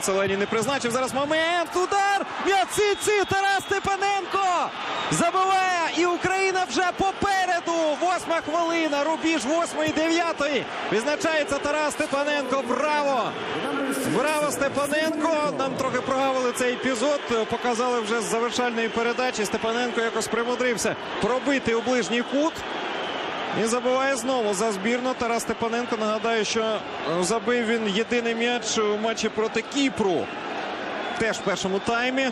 Тайм-аут не призначив. Зараз момент. Удар. М'яциці. Тарас Степаненко. Забиває. І Україна вже попереду. Восьма хвилина. Рубіж восьмої, дев'ятої. Відзначається Тарас Степаненко. Браво! Браво, Степаненко! Нам трохи прогавили цей епізод. Показали вже з завершальної передачі. Степаненко якось примудрився пробити у ближній кут. І забиває знову за збірну. Тарас Степаненко. Нагадаю, що е, забив він єдиний м'яч у матчі проти Кіпру. Теж в першому таймі.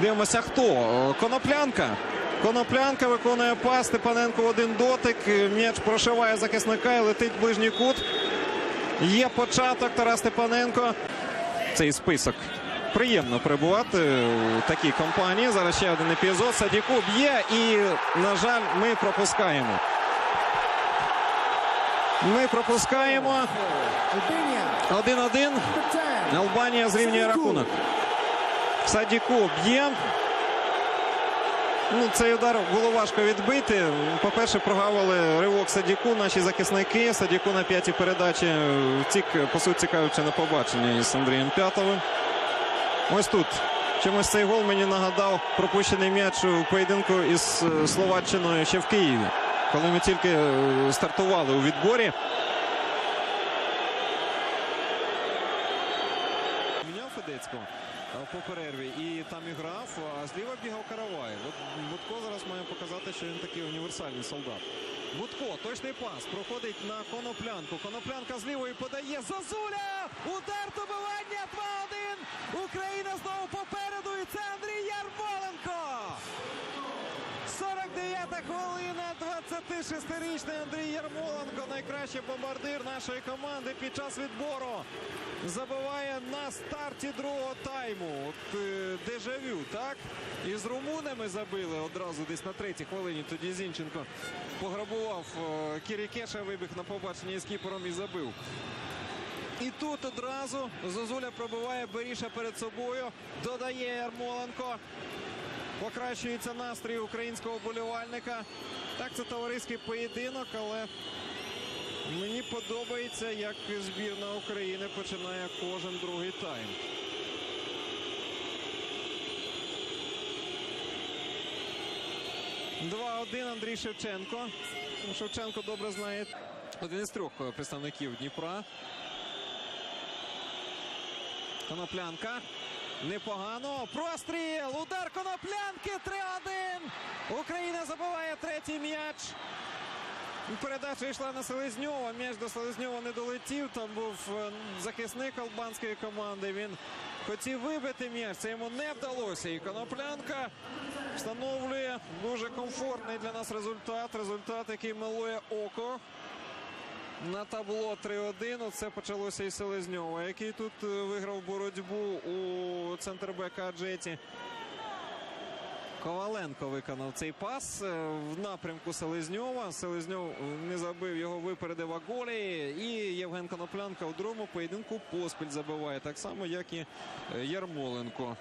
Дивимося, хто. Е, Коноплянка. Коноплянка виконує пас. Степаненко один дотик. М'яч прошиває захисника і летить в ближній кут. Є початок Тарас Степаненко. Цей список. Приємно перебувати у такій компанії. Зараз ще один епізод. Садіку б'є і, на жаль, ми пропускаємо. Ми пропускаємо. Albania, 1-1. Албанія зрівнює рахунок. Садіку б'є. Ну, цей удар було важко відбити. По-перше, прогавили ривок Садіку. Наші захисники. Садіку на п'ятій передачі втік, по суті, кажучи, на побачення із Андрієм П'ятовим. Ось тут. Чомусь цей гол мені нагадав пропущений м'яч у поєдинку із е, Словаччиною ще в Києві. Коли ми тільки е, стартували у відборі. Міняв Федецького по перерві і там і грав, а зліва бігав Каравай. Будко зараз має показати, що він такий універсальний солдат. Будко, точний пас, проходить на коноплянку. Коноплянка з лівої подає. Зазуля! Удар добивання 2-1. Україна знову попереду. І це Андрій Ярмоленко. Хвилина. 26-річний Андрій Ярмоленко. Найкращий бомбардир нашої команди під час відбору. Забиває на старті другого тайму. От е, дежавю, так? І з румунами забили одразу десь на третій хвилині. Тоді Зінченко пограбував е, Кірікеша, вибіг на побачення із кіпером і забив. І тут одразу Зозуля пробиває Беріша перед собою. Додає Ярмоленко. Покращується настрій українського болівальника. Так, це товариський поєдинок, але мені подобається, як збірна України починає кожен другий тайм. Два-один Андрій Шевченко. Шевченко добре знає один із трьох представників Дніпра. Коноплянка. Непогано. Простріл. Удар коноплянки. 3-1. Україна забиває третій м'яч. Передача йшла на Селезньова. М'яч до Селезньова не долетів. Там був е, захисник албанської команди. Він хотів вибити м'яч. Це йому не вдалося. І коноплянка встановлює дуже комфортний для нас результат. Результат, який милує око. На табло 3-1. Це почалося із Селезньова, який тут е, виграв боротьбу у центрбека Аджеті. Коваленко виконав цей пас е, в напрямку Селезньова. Селезньов не забив, його випередив Аголі. І Євген Коноплянка у другому поєдинку поспіль забиває. Так само, як і е, Ярмоленко.